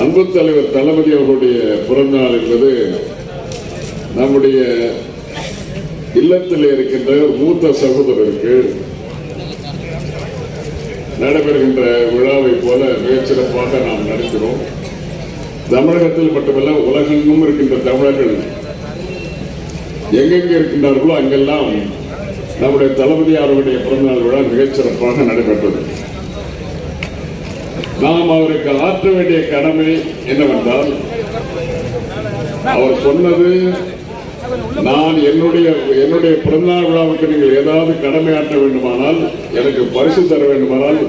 அன்பு தலைவர் தளபதி அவர்களுடைய பிறந்தநாள் என்பது நம்முடைய இல்லத்தில் இருக்கின்ற மூத்த சகோதரருக்கு நடைபெறுகின்ற விழாவை போல மிகச்சிறப்பாக நாம் நடக்கிறோம் தமிழகத்தில் மட்டுமல்ல உலகெங்கும் இருக்கின்ற தமிழர்கள் எங்கெங்கே இருக்கின்றார்களோ அங்கெல்லாம் நம்முடைய தளபதி அவர்களுடைய பிறந்தநாள் விழா மிகச்சிறப்பாக நடைபெற்றது. நாம் அவருக்கு ஆற்ற வேண்டிய கடமை என்னவென்றால் அவர் சொன்னது நான் என்னுடைய என்னுடைய பிறந்தநாள் விழாவுக்கு நீங்கள் ஏதாவது கடமை ஆற்ற வேண்டுமானால் எனக்கு பரிசு தர வேண்டுமானால்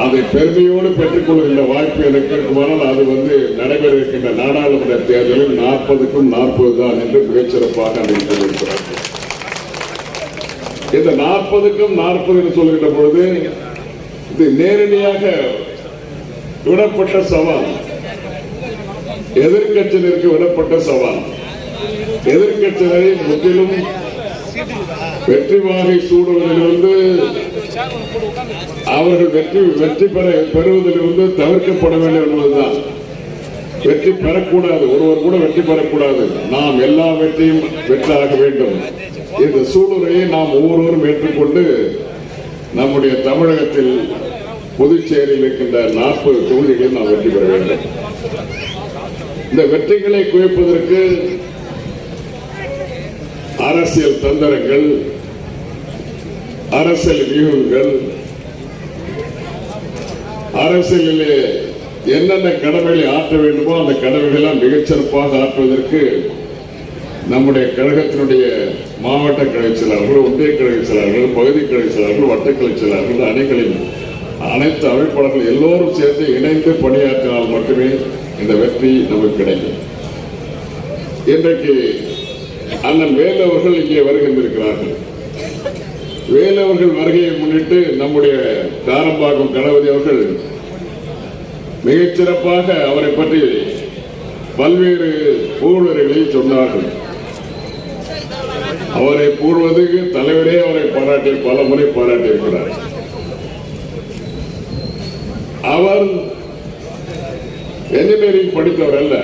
அதை பெருமையோடு பெற்றுக் கொள்கின்ற வாய்ப்பு எனக்கு இருக்குமானால் அது வந்து நடைபெற இருக்கின்ற நாடாளுமன்ற தேர்தலில் நாற்பதுக்கும் நாற்பது தான் என்று மிகச்சிறப்பாக அறிவித்திருக்கிறார் இந்த நாற்பதுக்கும் நாற்பது என்று சொல்கின்ற பொழுது இது நேரடியாக விடப்பட்ட சவால். எதிர்கட்சியினருக்கு விடப்பட்ட சவால். எதிர்கட்சியினரை முற்றிலும் வெற்றி வாகை சூடுவதிலிருந்து அவர்கள் வெற்றி வெற்றி பெற பெறுவதிலிருந்து தவிர்க்கப்பட வேண்டும் என்பதுதான். வெற்றி பெறக்கூடாது. ஒருவர் கூட வெற்றி பெறக்கூடாது. நாம் எல்லா வெற்றியும் வெற்றாக வேண்டும். இந்த சூளுரையை நாம் ஒவ்வொருவரும் ஏற்றுக்கொண்டு நம்முடைய தமிழகத்தில் புதுச்சேரியில் இருக்கின்ற நாற்பது தொகுதிகளில் நாம் வெற்றி பெற வேண்டும். இந்த வெற்றிகளை குவிப்பதற்கு அரசியல் தந்திரங்கள் அரசியல் வியூகங்கள் அரசியலிலே என்னென்ன கடமைகளை ஆற்ற வேண்டுமோ அந்த கடமைகளை மிகச்சிறப்பாக ஆற்றுவதற்கு நம்முடைய கழகத்தினுடைய மாவட்ட கழக செயலாளர்கள் ஒன்றிய கழக செயலாளர்கள் பகுதி கழக செயலாளர்கள் வட்டக்கழக செயலாளர்கள் அணிகளின் அனைத்து அமைப்பாளர்கள் எல்லோரும் சேர்ந்து இணைந்து பணியாற்றினால் மட்டுமே இந்த வெற்றி நமக்கு கிடைக்கும். இன்றைக்கு அண்ணன் வேலு அவர்கள் இங்கே வருகின்றிருக்கிறார்கள். வேலு அவர்கள் வருகையை முன்னிட்டு நம்முடைய காரம்பாக்கம் கணபதி அவர்கள் மிகச்சிறப்பாக அவரை பற்றி பல்வேறு ஊழல்களை சொன்னார்கள். அவரை கூறுவதற்கு தலைவரே அவரை பாராட்டி பல முறை பாராட்டியிருக்கிறார். அவர் என்ஜினியரிங் படித்தவர் அல்ல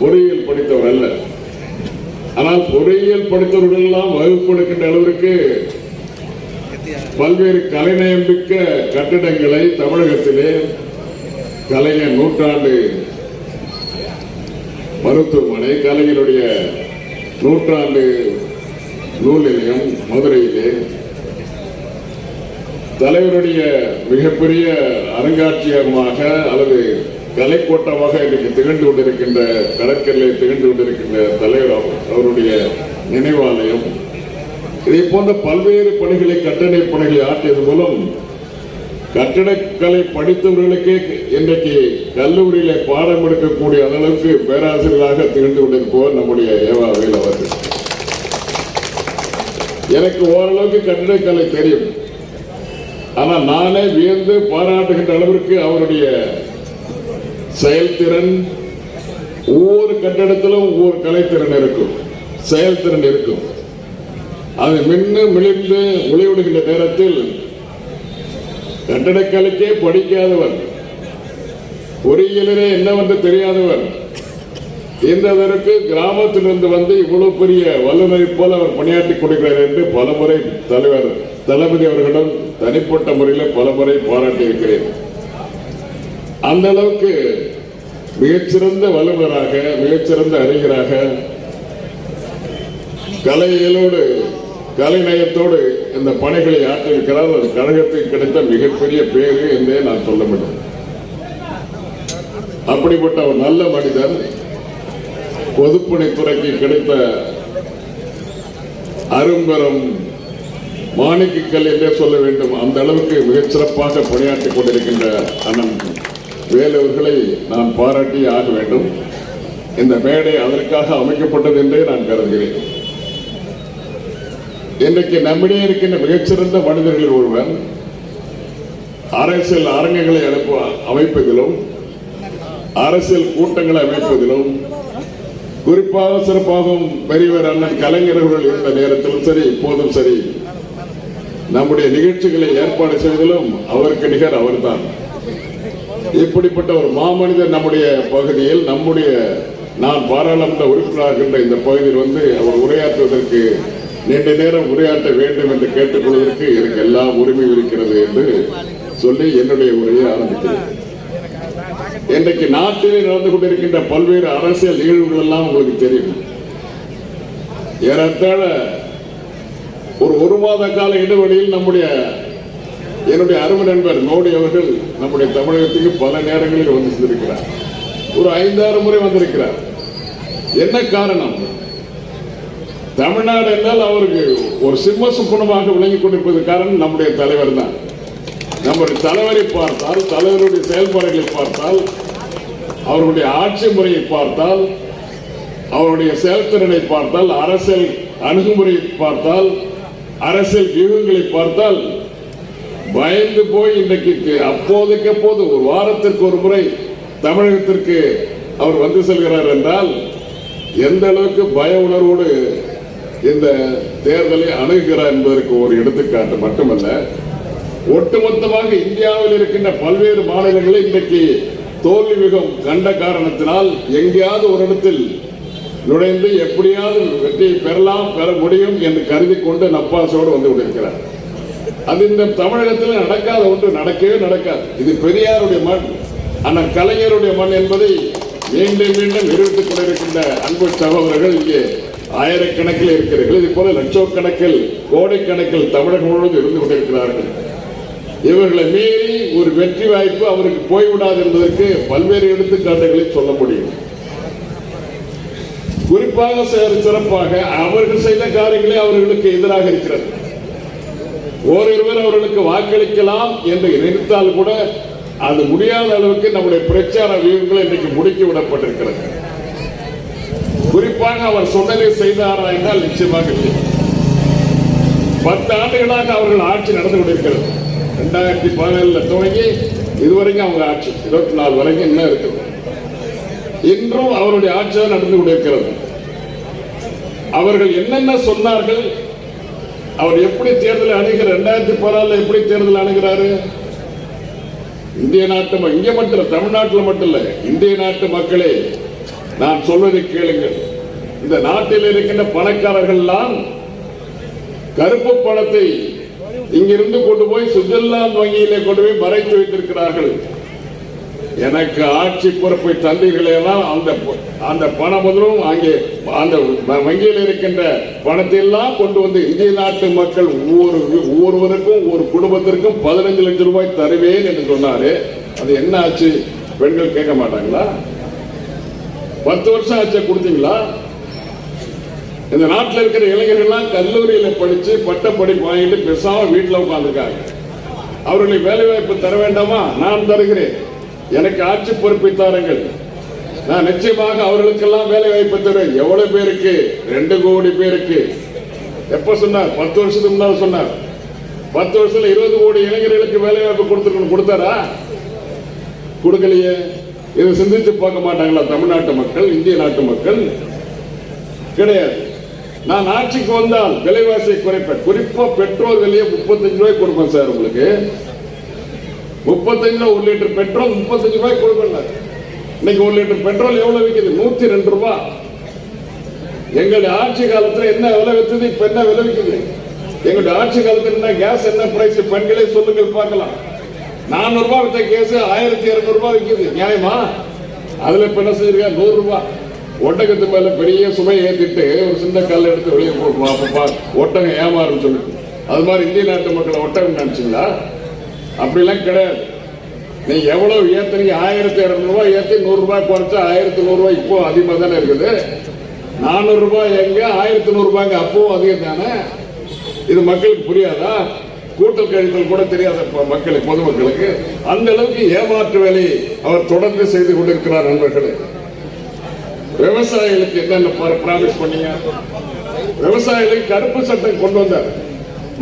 பொறியியல் படித்தவர் அல்ல. ஆனால் பொறியியல் படித்தவர்கள் எல்லாம் வகுப்பு எடுக்கின்ற அளவிற்கு பல்வேறு கலைநயமிக்க கட்டிடங்களை தமிழகத்திலே கலைஞர் நூற்றாண்டு மருத்துவமனை கலைஞருடைய நூற்றாண்டு நூல் நிலையம் மதுரையிலே. தலைவருடைய மிகப்பெரிய அருங்காட்சியகமாக அல்லது கலைக்கோட்டமாக இன்றைக்கு திகழ்ந்து கொண்டிருக்கின்ற கடற்கரையில் திகழ்ந்து கொண்டிருக்கின்ற தலைவர் அவருடைய நினைவாலயம். இதை போன்ற பல்வேறு பணிகளை கட்டணை பணிகளை ஆற்றியது மூலம் கட்டிடக்கலை படித்தவர்களுக்கே இன்றைக்கு கல்லூரியில பாடம் எடுக்கக்கூடிய அளவுக்கு பேராசிரியராக திகழ்ந்து கொண்டிருப்பவர் நம்முடைய ஏவாவில் அவர்கள். எனக்கு ஓரளவுக்கு கட்டிடக்கலை தெரியும். ஆனால் நானே வியந்து பாராட்டுகின்ற அளவிற்கு அவருடைய செயல்திறன் ஒவ்வொரு கட்டிடத்திலும் ஒவ்வொரு கலைத்திறன் இருக்கும் செயல்திறன் இருக்கும். அது மின்னு மிளிர்ந்து ஒளிவிடுகின்ற நேரத்தில் கட்டடக்கலைக்கே படிக்காதவர் பொறியியலே என்னவென்று தெரியாதவர் இந்ததற்கு கிராமத்திலிருந்து வந்து இவ்வளவு பெரிய வல்லுநரை போல அவர் பணியாற்றி கொடுக்கிறார் என்று பலமுறை தலைவர் தளபதி அவர்களிடம் தனிப்பட்ட முறையில் பலமுறை பாராட்டி இருக்கிறேன். அந்த அளவுக்கு மிகச்சிறந்த வல்லுநராக மிகச்சிறந்த அறிஞராக கலையியலோடு கலைநயத்தோடு இந்த பணிகளை ஆற்றிருக்கிறார் அது கழகத்துக்கு கிடைத்த மிகப்பெரிய பேரு என்றே நான் சொல்ல முடியும். அப்படிப்பட்ட ஒரு நல்ல மனிதன் பொதுப்பணித்துறைக்கு கிடைத்த அரும்பெரும் மாணிக்கக்கல் என்றே சொல்ல வேண்டும். அந்த அளவுக்கு மிகச்சிறப்பாக பணியாற்றிக் கொண்டிருக்கின்ற அண்ணன் வேலவர்களை நான் பாராட்டி ஆக வேண்டும். இந்த மேடை அதற்காக அமைக்கப்பட்டது என்றே நான் கருதுகிறேன். இன்றைக்கு நம்மிடையே இருக்கின்ற மிகச்சிறந்த மனிதர்கள் ஒருவர் அரசியல் அரங்கங்களை அனுப்ப அமைப்பதிலும் அரசியல் கூட்டங்களை அமைப்பதிலும் குறிப்பாக சிறப்பாகவும் பெரியவர் அண்ணன் கலைஞர் அவர்கள் இருந்த நேரத்திலும் சரி இப்போதும் சரி நம்முடைய நிகழ்ச்சிகளை ஏற்பாடு செய்வதிலும் அவருக்கு நிகர் அவர்தான். இப்படிப்பட்ட ஒரு மாமனிதர் நம்முடைய பகுதியில் நம்முடைய நான் பாராளுமன்ற உறுப்பினராக இருக்கின்ற இந்த பகுதியில் வந்து அவர் உரையாற்றுவதற்கு நீண்ட நேரம் உரையாற்ற வேண்டும் என்று கேட்டுக்கொள்வதற்கு எனக்கு எல்லா உரிமையும் இருக்கிறது என்று சொல்லி என்னுடைய உரையை ஆரம்பித்தேன் இன்றைக்கு நாட்டிலே நடந்து கொண்டிருக்கின்ற பல்வேறு அரசியல் நிகழ்வுகள் எல்லாம் உங்களுக்கு தெரியும். ஏறத்தாழ ஒரு ஒரு மாத கால இடைவெளியில் நம்முடைய என்னுடைய அருமை நண்பர் மோடி அவர்கள் நம்முடைய தமிழகத்துக்கு பல நேரங்களில் வந்து சென்றிருக்கிறார். ஒரு ஐந்தாறு முறை வந்திருக்கிறார். என்ன காரணம்? தமிழ்நாடு என்றால் அவருக்கு ஒரு சிம்ம சுப்பனமாக விளங்கி கொண்டிருப்பது காரணம் நம்முடைய தலைவர் தான். நம்முடைய தலைவரை பார்த்தால் தலைவருடைய செயல்பாடுகளை பார்த்தால் அவருடைய ஆட்சி முறையை பார்த்தால் அவருடைய செயல்திறனை பார்த்தால் அரசியல் அணுகுமுறையை பார்த்தால் அரசியல் வியூகங்களை பார்த்தால் பயந்து போய் இன்றைக்கு அப்போதைக்கு அப்போது ஒரு வாரத்திற்கு ஒரு முறை தமிழகத்திற்கு அவர் வந்து செல்கிறார் என்றால் எந்த அளவுக்கு பய உணர்வோடு இந்த தேர்தலை அணுகுகிறார் என்பதற்கு ஒரு எடுத்துக்காட்டு மட்டுமல்ல ஒட்டுமொத்தமாக இந்தியாவில் இருக்கின்ற பல்வேறு மாநிலங்களில் இன்றைக்கு தோல்வி மிகவும் கண்ட காரணத்தினால் எங்கேயாவது ஒரு இடத்தில் நுழைந்து எப்படியாவது வெற்றியை பெறலாம் பெற முடியும் என்று கருதி கொண்டு நப்பாசோடு வந்து கொண்டிருக்கிறார். அது இந்த தமிழகத்தில் நடக்காத ஒன்று நடக்கவே நடக்காது. இது பெரியாருடைய மண் ஆனால் கலைஞருடைய மண் என்பதை மீண்டும் மீண்டும் நிரூபித்துக் கொண்டிருக்கின்ற அன்பு சகோதரர்கள் இங்கே ஆயிரக்கணக்கில் இருக்கிறார்கள். இது போல லட்சக்கணக்கில் கோடைக்கணக்கில் தமிழகம் முழுவதும் இருந்து கொண்டிருக்கிறார்கள். இவர்களை மீறி ஒரு வெற்றி வாய்ப்பு அவருக்கு போய்விடாது என்பதற்கு பல்வேறு எடுத்துக்காட்டுகளை சொல்ல முடியும். குறிப்பாக சிறப்பாக அவர்கள் செய்த காரியங்களே அவர்களுக்கு எதிராக இருக்கிறது. ஓரிருவர் அவர்களுக்கு வாக்களிக்கலாம் என்று நினைத்தால் கூட அது முடியாத அளவுக்கு நம்முடைய பிரச்சார வியூகங்கள் இன்றைக்கு முடுக்கி விடப்பட்டிருக்கிறது. குறிப்பாக அவர் சொன்னதை செய்தாரா என்றால் நிச்சயமாக இல்லை. பத்து ஆண்டுகளாக அவர்கள் ஆட்சி நடந்து கொண்டிருக்கிறது. ரெண்டாயிரத்தி பதினேழுல துவங்கி இதுவரைக்கும் அவங்க ஆட்சி இருபத்தி நாலு வரைக்கும் என்ன இருக்குது. இன்றும் அவருடைய ஆட்சியால் நடந்து கொண்டிருக்கிறது. அவர்கள் என்னென்ன சொன்னார்கள் அவர் எப்படி தேர்தல் அணுகிற ரெண்டாயிரத்தி பதினாலுல எப்படி தேர்தல் அணுகிறாரு? இந்திய நாட்டு ம- இங்க மட்டும் இல்ல தமிழ்நாட்டில் மட்டும் இல்ல இந்திய நாட்டு மக்களே நான் சொல்வதை கேளுங்கள். இந்த நாட்டில் இருக்கின்ற பணக்காரர்கள் எல்லாம் கருப்பு பணத்தை இங்கிருந்து கொண்டு போய் சுவிட்சர்லாந்து வங்கியிலே கொண்டு போய் மறைத்து வைத்திருக்கிறார்கள். எனக்கு ஆட்சி பொறுப்பை தந்தீர்களேனால் அந்த அந்த பணம் முதலும் அங்கே அந்த வங்கியில் இருக்கின்ற பணத்தை எல்லாம் கொண்டு வந்து இந்திய நாட்டு மக்கள் ஒவ்வொரு ஒவ்வொருவருக்கும் ஒரு குடும்பத்திற்கும் பதினஞ்சு லட்சம் ரூபாய் தருவேன் என்று சொன்னாரு. அது என்ன ஆச்சு? பெண்கள் கேட்க மாட்டாங்களா? பத்து வருஷம் ஆச்சு கொடுத்தீங்களா? இந்த நாட்டில் இருக்கிற இளைஞர்கள்லாம் கல்லூரியில் படிச்சு பட்ட படிப்பு வாங்கிட்டு பெருசாக வீட்டில் உட்காந்துருக்காங்க அவர்களுக்கு வேலை வாய்ப்பு தர வேண்டாமா? நான் தருகிறேன். எனக்கு ஆட்சி பொறுப்பை தாருங்கள். நான் நிச்சயமாக அவர்களுக்கெல்லாம் வேலை வாய்ப்பு தருவேன். எவ்வளவு பேருக்கு? ரெண்டு கோடி பேருக்கு. எப்ப சொன்னார்? பத்து வருஷத்துக்கு முன்னால் சொன்னார். பத்து வருஷத்துல இருபது கோடி இளைஞர்களுக்கு வேலை வாய்ப்பு கொடுத்துருக்கணும். கொடுத்தாரா? கொடுக்கலையே. இதை சிந்திச்சு பார்க்க மாட்டாங்களா? தமிழ்நாட்டு மக்கள் இந்திய நாட்டு மக்கள்? கிடையாது. நான் ஆட்சிக்கு வந்தால் விலைவாசியை குறைப்பேன் குறிப்பா பெட்ரோல் விலையை முப்பத்தஞ்சு ரூபாய் கொடுப்பேன் சார் உங்களுக்கு. முப்பத்தஞ்சு ரூபாய் ஒரு லிட்டர் பெட்ரோல் முப்பத்தஞ்சு ரூபாய் கொடுப்பேன் இன்னைக்கு ஒரு லிட்டர் பெட்ரோல் எவ்வளவு விற்கிது நூத்தி ரெண்டு ரூபாய் எங்களுடைய ஆட்சி காலத்துல என்ன விலை வித்தது இப்ப என்ன விலை விற்குது எங்களுடைய ஆட்சி காலத்துல என்ன கேஸ் என்ன பிரைஸ் பெண்களே சொல்லுங்கள் பார்க்கலாம். நானூறு ரூபாய் வித்த கேஸ் ஆயிரத்தி இருநூறு ரூபாய் விற்கிது நியாயமா? அதுல இப்ப என்ன செஞ்சிருக்கா நூறு ரூபாய் ஒட்டகத்து மேல பெரிய சுமையை ஏத்திட்டு ஒரு சின்ன கல் எடுத்து வெளியே போட்டுமா அப்பப்பா ஒட்டகம் ஏமாறுன்னு சொல்லிட்டு. அது மாதிரி இந்திய நாட்டு மக்களை ஒட்டகம் நினைச்சீங்களா? அப்படிலாம் கிடையாது. நீ எவ்வளவு ஏத்துறீங்க ஆயிரத்தி இரநூறுவா ஏற்றி ஏத்தி குறைச்சா ஆயிரத்தி நூறுரூவா இப்போ அதிகமாக தானே இருக்குது. நானூறுரூபா எங்க ஆயிரத்தி நூறுரூபாங்க அப்பவும் அதிகம் தானே. இது மக்களுக்கு புரியாதா? கூட்டல் கழித்தல் கூட தெரியாத மக்களுக்கு பொதுமக்களுக்கு. அந்த அளவுக்கு ஏமாற்று வேலை அவர் தொடர்ந்து செய்து கொண்டிருக்கிறார் நண்பர்களே. விவசாயிகளுக்கு என்னென்ன ப்ராமிஸ் பண்ணீங்க? விவசாயிகளுக்கு கருப்பு சட்டம் கொண்டு வந்தார்.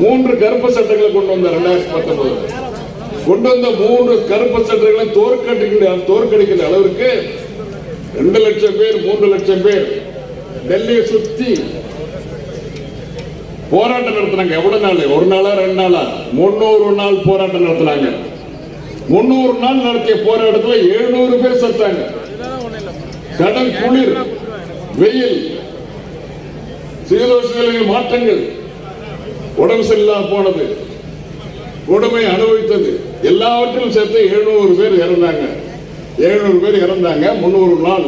மூன்று கருப்பு சட்டங்களை கொண்டு வந்தார் ரெண்டாயிரத்தி பத்தொன்பது கொண்டு வந்த மூன்று கருப்பு சட்டங்களை தோற்கடிக்கிற தோற்கடிக்கிற அளவிற்கு ரெண்டு லட்சம் பேர் மூன்று லட்சம் பேர் டெல்லியை சுத்தி போராட்டம் நடத்தினாங்க. எவ்வளவு நாள்? ஒரு நாளா ரெண்டு நாளா? முன்னூறு நாள் போராட்டம் நடத்தினாங்க. முன்னூறு நாள் நடத்திய போராட்டத்தில் எழுநூறு பேர் செத்தாங்க. கடல் குளிர் வெயில் சீதோஷ நிலையில் மாற்றங்கள் உடம்பு சரியில்லா போனது கொடுமை அனுபவித்தது. எல்லாவற்றிலும் சேர்த்து எழுநூறு பேர் இறந்தாங்க. எழுநூறு பேர் இறந்தாங்க. முன்னூறு நாள்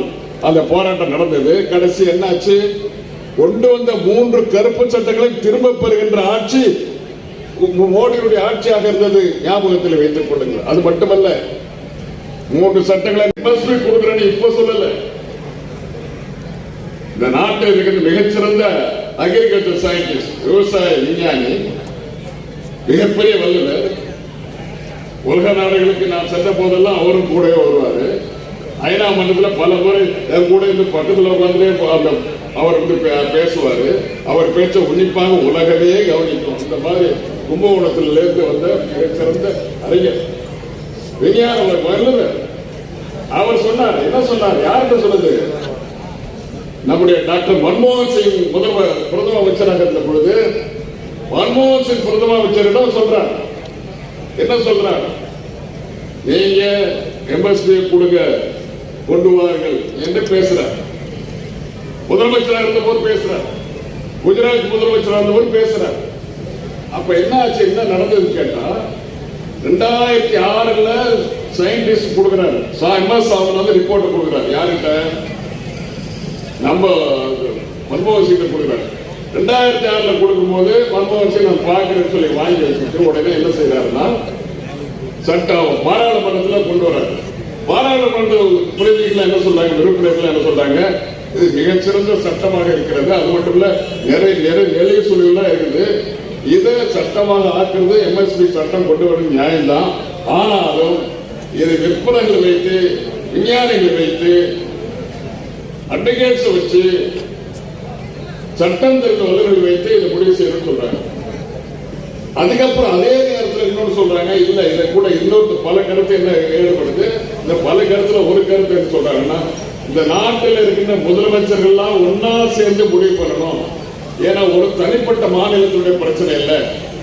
அந்த போராட்டம் நடந்தது. கடைசி என்னாச்சு? கொண்டு வந்த மூன்று கருப்பு சட்டங்களை திரும்ப பெறுகின்ற ஆட்சி மோடியுடைய ஆட்சியாக இருந்தது. ஞாபகத்தில் வைத்துக் கொள்ளுங்கள். அது மட்டுமல்ல மூன்று சட்டங்களை கொடுக்கிறேன்னு இப்ப சொல்லல. இந்த நாட்டில் இருக்கிற மிகச்சிறந்த அக்ரிகல்ச்சர் சயின்டிஸ்ட் விவசாய விஞ்ஞானி மிகப்பெரிய வல்லுநர். உலக நாடுகளுக்கு நான் சென்ற போதெல்லாம் அவரும் கூடவே வருவார். ஐநா மன்றத்தில் பல முறை என் கூட இருந்து பக்கத்தில் உட்காந்து அந்த அவர் வந்து பே- அவர் பேச்ச உன்னிப்பாக உலகமே கவனிக்கும். இந்த மாதிரி கும்பகோணத்திலிருந்து இருந்து வந்த மிகச்சிறந்த அறிஞர். விஞ்ஞான வல்லுநர். அவர் சொன்னார் என்ன சொன்னார்? யார்கிட்ட சொன்னது? நம்முடைய டாக்டர் மன்மோகன் சிங் முதல்வர் பிரதம அமைச்சராக இருந்த பொழுது மன்மோகன் சிங் பிரதம அமைச்சரிடம் சொல்றார்? என்ன சொல்றார்? நீங்க எம்எஸ்பி கொடுங்க கொண்டு வாருங்கள் என்று பேசுறார். முதலமைச்சராக இருந்த போது பேசுறார். குஜராத் முதலமைச்சராக இருந்த போது பேசுறார். அப்ப என்ன ஆச்சு என்ன நடந்தது கேட்டா ரெண்டாயிரத்தி ஆறுல சயின்டிஸ்ட் கொடுக்குறாரு. எம்எஸ் சாமன் வந்து ரிப்போர்ட் கொடுக்குறாரு. யாருக்கிட்ட நம்ம மன்மோகன் சிங் கொடுக்குறாரு. ரெண்டாயிரத்தி ஆறுல கொடுக்கும்போது மன்மோகன் சிங் நான் பார்க்கறேன்னு சொல்லி வாங்கி வச்சுட்டு உடனே என்ன செய்யறாருன்னா சட்டம் பாராளுமன்றத்துல கொண்டு வராரு பாராளுமன்ற பிரதிநிதிகள் என்ன சொல்றாங்க? உறுப்பினர்கள் என்ன சொல்றாங்க? இது மிகச்சிறந்த சட்டமாக இருக்கிறது. அது மட்டும் இல்ல நிறைய நிறைய நிலைய சூழலாம் இருக்குது. இதை சட்டமாக ஆக்குறது எம்எஸ்பி சட்டம் கொண்டு வரும் நியாயம்தான். ஆனாலும் இதை விற்பனைகள் வைத்து விஞ்ஞானிகள் வைத்து அட்வொகேட்ஸ் வச்சு சட்டம் தெரிந்த வல்லுநர்கள் வைத்து இதை முடிவு செய்யணும்னு சொல்றாங்க. அதுக்கப்புறம் அதே நேரத்தில் இன்னொன்று சொல்றாங்க இல்ல இதை கூட இன்னொரு பல கருத்து என்ன ஈடுபடுது இந்த பல கருத்துல ஒரு கருத்து என்ன சொல்றாங்கன்னா இந்த நாட்டில் இருக்கின்ற முதலமைச்சர்கள்லாம் ஒன்னா சேர்ந்து முடிவு பண்ணணும். ஏன்னா ஒரு தனிப்பட்ட மாநிலத்துடைய பிரச்சனை இல்லை.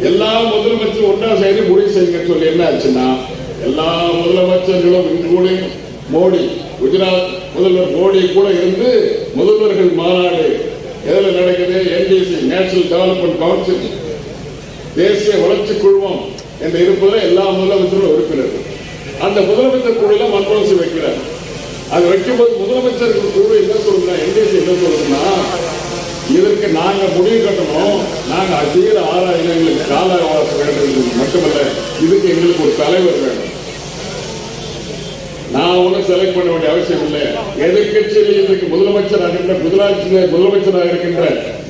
எல்லா முதலமைச்சரும் ஒன்னா சேர்ந்து முடிவு செய்யுங்க சொல்லி என்ன ஆச்சுன்னா எல்லா முதலமைச்சர்களும் இன்க்ளூடிங் மோடி குஜராத் முதல்வர் மோடி கூட இருந்து முதல்வர்கள் மாநாடு எதில் நடக்குது என்டிசி நேஷனல் டெவலப்மெண்ட் கவுன்சில் தேசிய வளர்ச்சி குழுமம் என்று இருப்பதில் எல்லா முதலமைச்சரும் உறுப்பினர்கள் அந்த முதலமைச்சர் குழுல மன்மோகன் சிங் வைக்கிறார். அது வைக்கும்போது முதலமைச்சர் குழு என்ன சொல்றா என்டிசி என்ன சொல்றதுன்னா இதற்கு நாங்க முடிவு கட்டணும். நாங்க அதிக ஆறாயிரம் எங்களுக்கு கால அவகாசம் வேண்டும் மட்டுமல்ல இதுக்கு எங்களுக்கு ஒரு தலைவர் வேணும். நான் ஒன்றும் செலக்ட் பண்ண வேண்டிய அவசியம் இல்லை. எதிர்கட்சியில் இன்றைக்கு முதலமைச்சராக இருக்கின்ற குஜராத்தில் முதலமைச்சராக இருக்கின்ற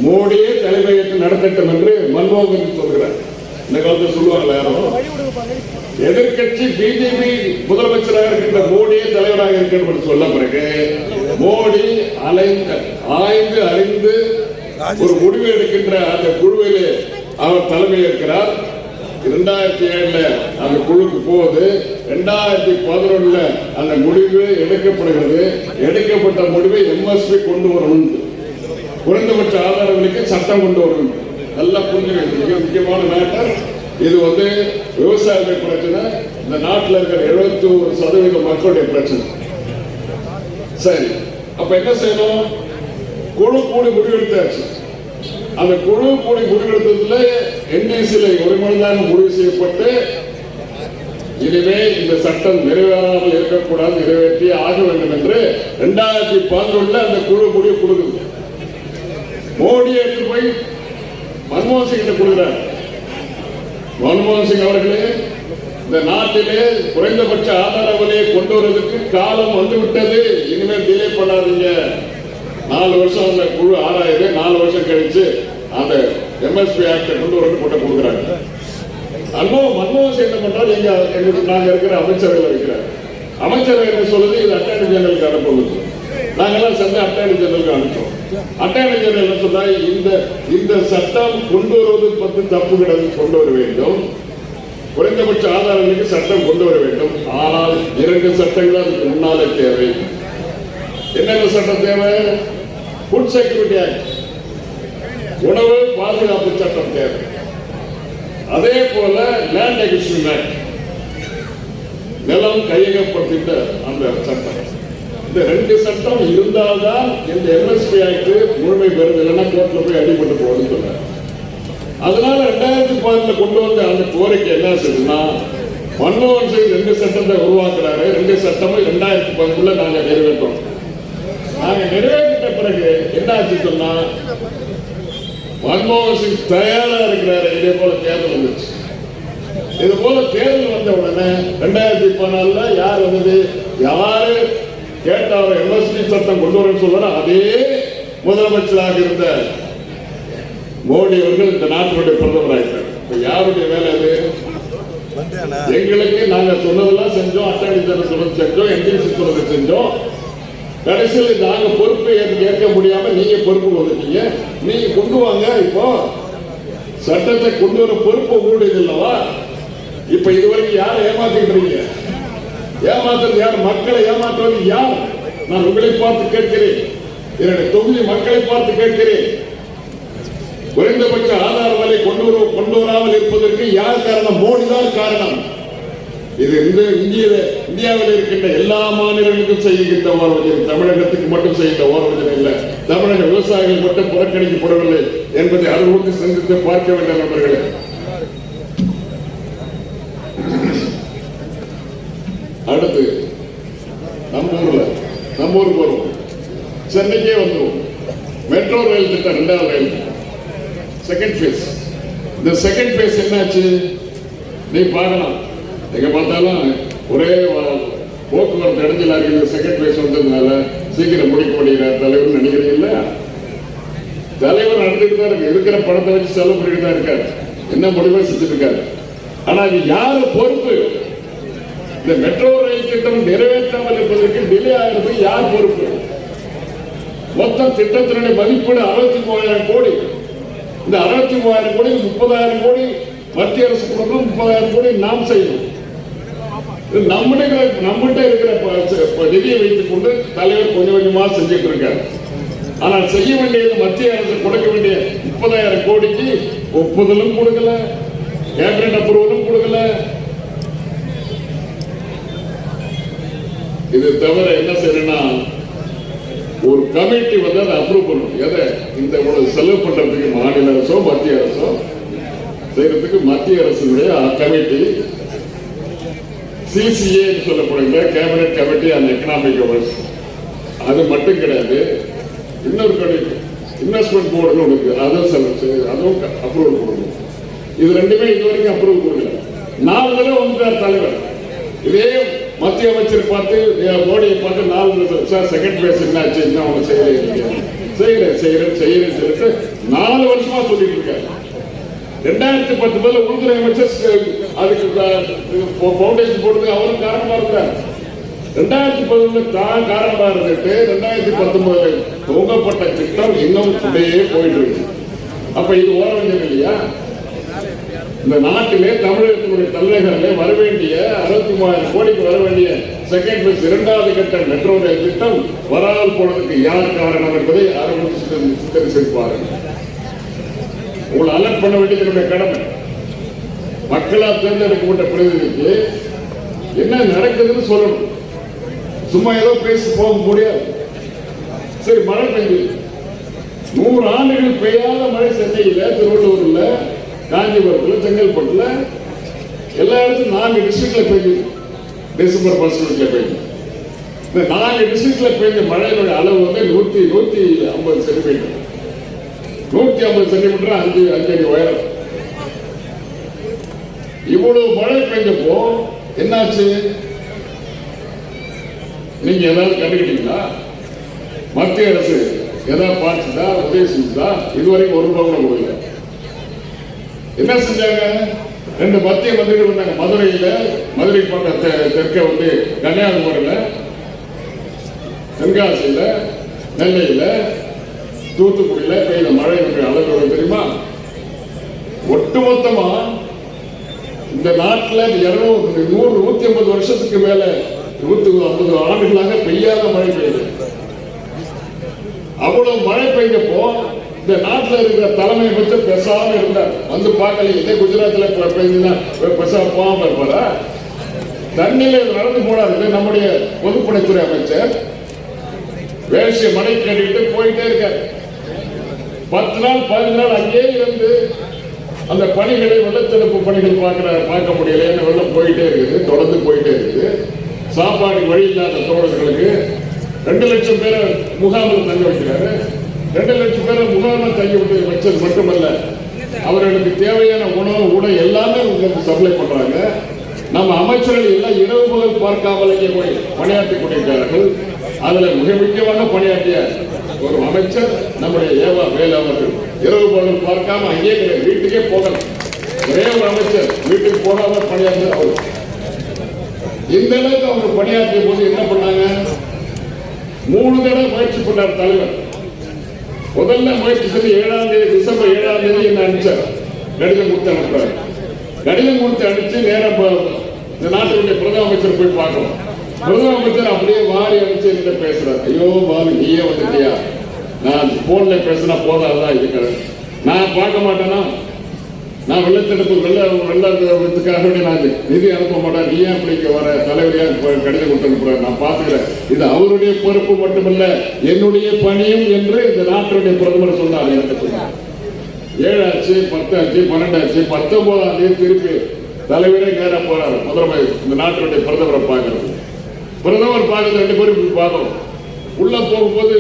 மோடியே தலைமையேற்று நடத்தட்டும் என்று மன்மோகன் சொல்கிறார். இந்த காலத்தில் சொல்லுவாங்களா யாரும் எதிர்கட்சி பிஜேபி முதலமைச்சராக இருக்கின்ற மோடியே தலைவராக இருக்கணும் சொல்ல பிறகு மோடி அலைந்த ஆய்ந்து அறிந்து ஒரு முடிவு எடுக்கின்ற அந்த குழுவிலே அவர் தலைமை இருக்கிறார் இரண்டாயிரத்தி ஏழுல அந்த குழுக்கு போகுது ரெண்டாயிரத்தி பதினொன்னுல அந்த முடிவு எடுக்கப்படுகிறது. எடுக்கப்பட்ட முடிவை எம்எஸ்பி கொண்டு வரணும் குறைந்தபட்ச ஆதாரங்களுக்கு சட்டம் கொண்டு வரணும் நல்லா புரிஞ்சுக்கிறது மிக முக்கியமான மேட்டர் இது வந்து விவசாயிகளுடைய பிரச்சனை. இந்த நாட்டில் இருக்கிற எழுபத்தி ஒரு சதவீத மக்களுடைய பிரச்சனை. சரி. அப்ப என்ன செய்யணும்? குழு கூடி முடிவெடுத்தாச்சு. அந்த குழு கூடி முடிவெடுத்ததுல என்டிசியில ஒரு மனிதாக முடிவு செய்யப்பட்டு இனிமே இந்த சட்டம் நிறைவேறாமல் இருக்கக்கூடாது நிறைவேற்றி ஆக வேண்டும் என்று இரண்டாயிரத்தி பதினொன்னுல அந்த குழு முடிவு கொடுக்குது. மோடி எடுத்து போய் மன்மோகன் சிங் கிட்ட கொடுக்குறாரு. மன்மோகன் சிங் அவர்களே இந்த நாட்டிலே குறைந்தபட்ச ஆதார விலையை கொண்டு வருவதற்கு காலம் வந்துவிட்டது இனிமேல் டிலே பண்ணாதீங்க. நாலு வருஷம் அந்த குழு ஆராயுது நாலு வருஷம் கழிச்சு அந்த எம்எஸ்பி ஆக்டை கொண்டு வந்து போட்டு கொடுக்குறாங்க. அன்போ மன்மோகன் சிங் என்ன பண்றாரு? எங்க எங்களுக்கு நாங்க இருக்கிற அமைச்சர்கள் இருக்கிறார். அமைச்சர்கள் என்ன சொல்லுது? இது அட்டார்னி ஜெனரலுக்கு அனுப்புவது நாங்கெல்லாம் சேர்ந்து அட்டார்னி ஜெனரலுக்கு அனுப்புறோம். அட்டார்னி ஜெனரல் என்ன சொன்னா இந்த இந்த சட்டம் கொண்டு வருவது பற்றி தப்பு கிடையாது கொண்டு வர வேண்டும். குறைந்தபட்ச ஆதாரங்களுக்கு சட்டம் கொண்டு வர வேண்டும். ஆனால் இரண்டு சட்டங்கள் அதுக்கு முன்னாலே தேவை. என்னென்ன சட்டம் தேவை? ஃபுட் செக்யூரிட்டி ஆக்ட் உணவு பாதுகாப்பு சட்டம் தேவை. அதே போல லேண்ட் அக்விசிஷன் ஆக்ட் நிலம் கையகப்படுத்திட்ட அந்த சட்டம். இந்த ரெண்டு சட்டம் இருந்தால்தான் இந்த எம்எஸ்பி ஆக்ட் முழுமை பெறும் இல்லைன்னா கோர்ட்ல போய் அடிபட்டு போகுதுன்னு சொல்ல அதனால ரெண்டாயிரத்தி பதினெட்டுல கொண்டு வந்த அந்த கோரிக்கை என்ன செய்யுதுன்னா மன்மோகன் சிங் ரெண்டு சட்டத்தை உருவாக்குறாரு. ரெண்டு சட்டமும் ரெண்டாயிரத்தி பதினெட்டுல நாங்க நிறைவேற்றோம். நாங்க நிறைவேற்ற பிறகு என்ன ஆச்சு சொன்னா மன்மோகன் சிங் தயாரா இருக்கிறாரு. இதே போல தேர்தல் வந்துச்சு. இது போல தேர்தல் வந்த உடனே ரெண்டாயிரத்தி பதினாலுல யார் வந்தது? யாரு? கேட்டாரோ எம்எஸ்பி சட்டம் கொண்டு வரேன்னு சொல்றாரோ அதே முதலமைச்சராக இருந்த மோடி அவர்கள் இந்த நாட்டினுடைய பிரதமர் ஆயிட்டார் இப்ப யாருடைய வேலை அது? எங்களுக்கு நாங்க சொன்னதெல்லாம் செஞ்சோம் அட்டாணி ஜெனரல் சொன்னது செஞ்சோம் என்டிசி சொன்னது செஞ்சோம். கடைசியில் நாங்க பொறுப்பை ஏற்க முடியாம நீங்க பொறுப்பு வந்துட்டீங்க நீங்க கொண்டு வாங்க இப்போ. சட்டத்தை கொண்டு வர பொறுப்பு உங்களுடையது இல்லவா இப்ப இதுவரைக்கும் யாரை ஏமாத்திட்டு இருக்கீங்க? ஏமாத்துறது யார்? மக்களை ஏமாற்றுவது யார்? நான் உங்களை பார்த்து கேட்கிறேன். என்னுடைய தொகுதி மக்களை பார்த்து கேட்கிறேன். குறைந்தபட்ச ஆதார வலை கொண்டு வர கொண்டு வராமல் இருப்பதற்கு யார் காரணம்? மோடி தான் காரணம். இது இந்த இந்திய இந்தியாவில் இருக்கின்ற எல்லா மாநிலங்களுக்கும் செய்கின்ற ஓரவஞ்சனை தமிழகத்துக்கு மட்டும் செய்கின்ற ஓரவஞ்சனை இல்லை. தமிழக விவசாயிகள் மட்டும் புறக்கணிக்கப்படவில்லை என்பதை அளவுக்கு சிந்தித்து பார்க்க வேண்டும் நண்பர்களே. அடுத்து நம்ம ஊர்ல நம்ம ஊருக்கு வருவோம் சென்னைக்கே வந்துவோம் மெட்ரோ ரயில் திட்டம் ரெண்டாவது ரயில் திட்டம். செகண்ட் ஃபேஸ் இந்த செகண்ட் ஃபேஸ் என்னாச்சு? நீ பார்க்கலாம். எங்க பார்த்தாலும் ஒரே போக்குவரத்து இடைஞ்சலா இருக்கிற செகண்ட் பிளேஸ் வந்ததுனால சீக்கிரம் முடிக்க முடியல தலைவர் நினைக்கிறீங்க இல்ல? தலைவர் நடந்துட்டு தான் இருக்கு. இருக்கிற பணத்தை வச்சு செலவு பண்ணிட்டு தான் இருக்காரு. என்ன முடிவை செஞ்சுட்டு இருக்காரு. ஆனா இது யார பொறுப்பு? இந்த மெட்ரோ ரயில் திட்டம் நிறைவேற்றாமல் இருப்பதற்கு டிலே ஆகிறது யார் பொறுப்பு? மொத்தம் திட்டத்தினுடைய மதிப்பீடு அறுபத்தி மூவாயிரம் கோடி. இந்த அறுபத்தி மூவாயிரம் கோடி முப்பதாயிரம் கோடி மத்திய அரசு கொடுக்கணும் முப்பதாயிரம் கோடி நாம் செய்யணும். இது நம்முடைய நம்மகிட்ட இருக்கிற நிதியை வைத்துக் கொண்டு தலைவர் கொஞ்சம் கொஞ்சமா செஞ்சுட்டு இருக்காரு. ஆனால் செய்ய வேண்டியது மத்திய அரசு கொடுக்க வேண்டிய முப்பதாயிரம் கோடிக்கு ஒப்புதலும் கொடுக்கல கேபினட் அப்ரூவலும் கொடுக்கல. இது தவிர என்ன செய்யணும்னா ஒரு கமிட்டி வந்து அதை அப்ரூவ் பண்ணணும். எதை? இந்த இவ்வளவு செலவு பண்றதுக்கு மாநில அரசோ மத்திய அரசோ செய்யறதுக்கு மத்திய அரசுடைய கமிட்டி சிசிஏ சொல்லப்படுகிற cabinet committee and economic affairs அது மட்டும் கிடையாது இன்னொரு கமிட்டி இன்வெஸ்ட்மெண்ட் போர்டுன்னு ஒன்று இருக்கு. அதுவும் செலவு அதுவும் அப்ரூவல் கொடுக்கணும் இது ரெண்டுமே இது வரைக்கும் அப்ரூவல் கொடுக்கல. நாலு தடவை வந்துட்டார் தலைவர் இதே மத்திய அமைச்சர் பார்த்து மோடியை பார்த்து நாலு சார் செகண்ட் பேஸ் என்னாச்சு என்ன அவங்க செய்யறீங்க செய்யறேன் செய்யறேன் செய்யறேன் சொல்லிட்டு நாலு வருஷமா சொல்லிட்டு இருக்காரு. ரெண்டாயிரத்தி பத்து பேர்ல உள்துறை அமைச்சர் அதுக்கு பவுண்டேஷன் போடுறதுக்கு அவரும் காரணமா இருக்கிறார். ரெண்டாயிரத்தி பதினொன்று தான் காரணமா இருந்துட்டு ரெண்டாயிரத்தி பத்தொன்பதுல துவங்கப்பட்ட திட்டம் இன்னும் அப்படியே போயிட்டு இருக்கு. அப்ப இது ஓரவஞ்சம் இல்லையா? இந்த நாட்டிலே தமிழகத்தினுடைய தலைநகரிலே வர வேண்டிய அறுபத்தி மூவாயிரம் கோடிக்கு வர வேண்டிய செகண்ட் பஸ் இரண்டாவது கட்ட மெட்ரோ ரயில் திட்டம் வராமல் போனதுக்கு யார் காரணம் என்பதை ஆரம்பித்து சித்தரிச்சிருப்பார்கள் உங்களை அலர்ட் பண்ண வேண்டியது நம்முடைய கடமை. மக்களால் தேர்ந்தெடுக்கப்பட்ட பிரதிநிதிக்கு என்ன நடக்குதுன்னு சொல்லணும். சும்மா ஏதோ பேசி போக முடியாது. சரி மழை பெய்யுது நூறு ஆண்டுகள் பெய்யாத மழை சென்னையில திருவள்ளூர்ல காஞ்சிபுரத்துல செங்கல்பட்டுல எல்லா இடத்துலையும் நான்கு டிஸ்ட்ரிக்ட்ல பெய்யுது. டிசம்பர் ஃபர்ஸ்ட் வீக்ல பெய்யுது. இந்த நான்கு டிஸ்ட்ரிக்ட்ல பெய்த மழையினுடைய அளவு வந்து நூத்தி நூத்தி ஐம்பது சென்டிமீட்டர் நூத்தி ஐம்பது சென்டிமீட்டர் அஞ்சு அஞ்சு அடி உயரம். இவ்வளவு மழை பெஞ்சப்போ என்னாச்சு? நீங்க ஏதாவது கண்டுக்கிட்டீங்களா? மத்திய அரசு ஏதாவது பார்த்துதா உதவி செஞ்சுதா? இதுவரைக்கும் ஒரு ரூபாய் கூட கொடுக்கல. என்ன செஞ்சாங்க? ரெண்டு மத்திய மந்திரிகள் வந்தாங்க. மதுரையில மதுரை பக்கம் தெ- தெற்க வந்து கன்னியாகுமரியில தென்காசியில நெல்லையில தூத்துக்குடியில பெய்த மழையினுடைய அளவு தெரியுமா? ஒட்டுமொத்தமா இந்த நாட்டில் இருநூறு நூறு நூத்தி ஐம்பது வருஷத்துக்கு மேல நூத்தி ஐம்பது ஆண்டுகளாக பெய்யாத மழை பெய்யுது. அவ்வளவு மழை பெய்ஞ்சப்போ இந்த நாட்டில் இருக்கிற தலைமை பற்றி பெசாம இருந்தார். வந்து பார்க்கல இதே குஜராத்தில் பெய்ஞ்சுன்னா பேசாம போகாம இருப்பாரா? தண்ணியில நடந்து போனாரு நம்முடைய பொதுப்பணித்துறை அமைச்சர். வேஷ்டி மழை கேட்டுக்கிட்டு போயிட்டே இருக்காரு. பத்து நாள் பதினஞ்சு நாள் அங்கேயே இருந்து அந்த பணிகளை வெள்ளத்தடுப்பு பணிகள் பார்க்கிற பார்க்க முடியல ஏன்னா வெள்ளம் போயிட்டே இருக்குது தொடர்ந்து போயிட்டே இருக்குது. சாப்பாடு வழி இல்லாத தோழர்களுக்கு ரெண்டு லட்சம் பேரை முகாமில் தங்க வைக்கிறாரு. ரெண்டு லட்சம் பேரை முகாமில் தங்கி விட்டு வச்சது மட்டுமல்ல அவர்களுக்கு தேவையான உணவு உடை எல்லாமே உங்களுக்கு சப்ளை பண்றாங்க. நம்ம அமைச்சர்கள் எல்லாம் இரவு முதல் பார்க்காமலேயே போய் பணியாற்றி கொண்டிருக்கிறார்கள். அதுல மிக முக்கியமாக பணியாற்றிய ஒரு அமைச்சர் நம்முடைய ஏவா வேலு அவர்கள் இரவு பகல் பார்க்காம அங்கேயே கிடையாது வீட்டுக்கே போகல. ஒரே ஒரு அமைச்சர் வீட்டுக்கு போகாம பணியாற்ற அவர். இந்த அளவுக்கு அவங்க பணியாற்றிய போது என்ன பண்ணாங்க? மூணு தடவை முயற்சி பண்ணார் தலைவர். முதல்ல முயற்சி செஞ்சு ஏழாம் தேதி டிசம்பர் ஏழாம் தேதி என்ன அனுப்பிச்சார்? கடிதம் கொடுத்து அனுப்புறாரு. கடிதம் கொடுத்து அனுப்பிச்சு நேரம் இந்த நாட்டினுடைய பிரதம அமைச்சர் போய் பார்க்கணும். முதலமைச்சர் அப்படியே மாறி அனுப்பிச்சு என்கிட்ட பேசுறாரு. ஐயோ பாபு நீயே வந்துட்டியா? நான் போன்ல பேசினா போதாதான் இருக்கிறேன் நான் பார்க்க மாட்டேனா? நான் வெள்ளத்தடுப்பு வெள்ள வெள்ளத்துக்காக நான் நிதி அனுப்ப மாட்டேன். நீ ஏன் அப்படி இங்க வர? தலைவரியா கடிதம் கொடுத்து அனுப்புறேன் நான் பாத்துக்கிறேன் இது அவருடைய பொறுப்பு மட்டுமல்ல என்னுடைய பணியும் என்று இந்த நாட்டினுடைய பிரதமர் சொன்னார் எனக்கு சொன்னார் ஏழாச்சு பத்தாச்சு பன்னெண்டாச்சு பத்தொன்பதாம் தேதி திருப்பி தலைவரே நேரம் போறாரு. முதலமை இந்த நாட்டினுடைய பிரதமரை பார்க்கறது பிரதமர் பார்க்கறது ரெண்டு பேரும் இப்படி பார்க்கணும் உள்ள போகும்போது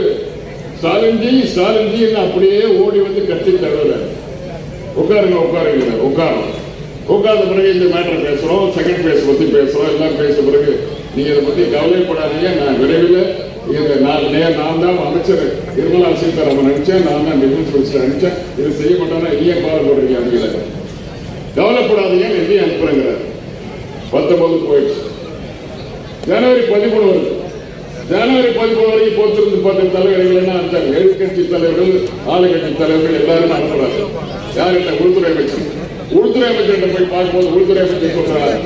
ஸ்டாலின்ஜி ஸ்டாலின்ஜி அப்படியே ஓடி வந்து கட்சி தருவாரு உட்காருங்க உட்காருங்க உட்காரும். உட்கார்ந்த பிறகு இந்த மேட்டர் பேசுறோம் செகண்ட் பேஸ் பத்தி பேசுறோம் எல்லாம் பேசின பிறகு நீங்க இதை பத்தி கவலைப்படாதீங்க நான் விரைவில் இது நான் நே நான் தான் அமைச்சர். நிர்மலா சீதாராமன் நினைச்சேன் நான் தான் டிஃபென்ஸ் மினிஸ்டர் நினைச்சேன் இது செய்ய மாட்டேன்னா நீயே பாடல் போடுறீங்க அப்படிங்கிற கவலைப்படாதீங்க நிதி அனுப்புறேங்கிறார். பத்தொன்பது போயிடுச்சு. ஜனவரி பதிமூணு வருது ஜனவரி பதிமூணு வரைக்கும் பொறுத்திருந்து பார்த்த தலைவர்கள் என்ன அனுப்பிச்சாங்க எதிர்கட்சி தலைவர்கள் ஆளுங்கட்சி தலைவர்கள் எல்லாரும் அனுப்புறாங்க யார்கிட்ட? உள்துறை அமைச்சர். உள்துறை அமைச்சர்கிட்ட போய் பார்க்கும்போது உள்துறை அமைச்சர் சொல்றாரு.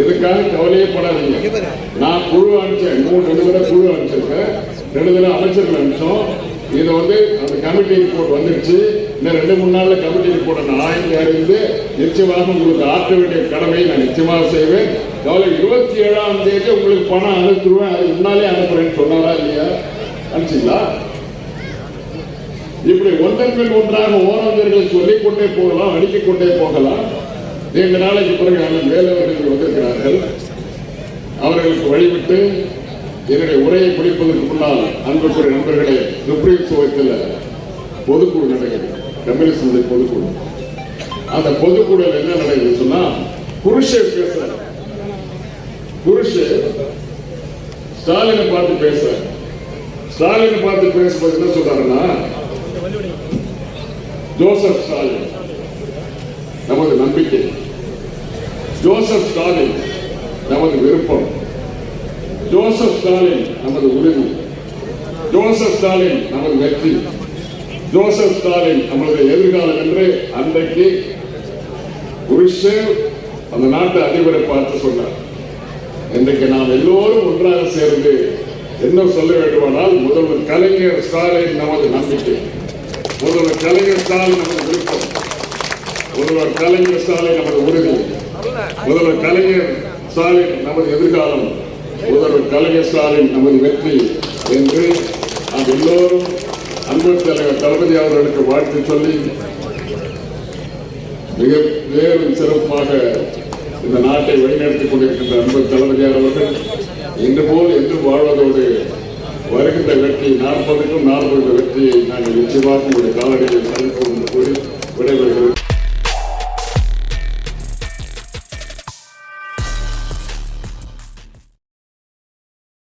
இதுக்காக கவலையே படாதீங்க. நான் குழு அனுப்பிச்சேன். மூணு ரெண்டு தடவை குழு அனுப்பிச்சிருக்கேன். ரெண்டு தடவை அமைச்சர்கள் அனுப்பிச்சோம். இது வந்து அந்த கமிட்டி ரிப்போர்ட் வந்துருச்சு. இன்னும் ரெண்டு மூணு நாள்ல கமிட்டி ரிப்போர்ட் நான் ஆய்ந்து அறிந்து நிச்சயமாக உங்களுக்கு ஆற்ற வேண்டிய கடமையை நான் நிச்சயமாக செய்வேன். கவலை இருபத்தி ஏழாம் தேதி உங்களுக்கு பணம் அனுப்பிடுவேன் அது முன்னாலே அனுப்புறேன்னு சொன்னாரா இல்லையா? அனுப்பிச்சிங்களா? இப்படி ஒன்றன் பின் ஒன்றாக ஓராந்தர்களை சொல்லிக் கொண்டே போகலாம் அடிக்கிக் கொண்டே போகலாம். நீண்ட நாளைக்கு பிறகு அண்ணன் வேலவர்கள் வந்திருக்கிறார்கள். அவர்களுக்கு வழிவிட்டு என்னுடைய உரையை முடிப்பதற்கு முன்னால் அன்புக்குரிய நண்பர்களே சுப்ரீம் சுவத்தில் பொதுக்குழு நடக்குது. கம்யூனிஸ்டுடைய பொதுக்குழு. அந்த பொதுக்குழுவில் என்ன நடக்குது சொன்னா புருஷ பேசுற புருஷ ஸ்டாலினை பார்த்து பேசுற ஸ்டாலினை பார்த்து பேசும்போது என்ன சொல்றாருன்னா ஜோசப் ஸ்டாலின் நமது நம்பிக்கை. ஜோசப் ஸ்டாலின் நமது விருப்பம். ஜோசப் ஸ்டாலின் நமது உறுதி ஜோசப் ஸ்டாலின் நமது வெற்றி. ஜோசப் ஸ்டாலின் நமது எதிர்காலம் என்று அன்றைக்கு புருஷன் அந்த நாட்டு அதிபரை பார்த்து சொன்னார். இன்றைக்கு நாம் எல்லோரும் ஒன்றாக சேர்ந்து என்ன சொல்ல வேண்டுமானால் முதல்வர் கலைஞர் ஸ்டாலின் நமது நம்பிக்கை. முதல்வர் கலைஞர் ஸ்டாலின் நமது விருப்பம். முதல்வர் கலைஞர் ஸ்டாலின் நமது உறுதி முதல்வர் கலைஞர் ஸ்டாலின் நமது எதிர்காலம். முதல்வர் கலைஞர் ஸ்டாலின் நமது வெற்றி என்று நாம் எல்லோரும் அன்பு தலைவர் தளபதி அவர்களுக்கு வாழ்த்து சொல்லி மிக மேலும் சிறப்பாக இந்த நாட்டை வழிநடத்திக் கொண்டிருக்கின்ற அன்பு தளபதியார் அவர்கள் இன்று போல் என்று வாழ்வதோடு வருகின்ற வெற்றி நாற்பதுக்கும் நாற்பது வெற்றியை நாங்கள் நிச்சயமாக உங்களுடைய காலடியில் சந்திப்போம் என்று கூறி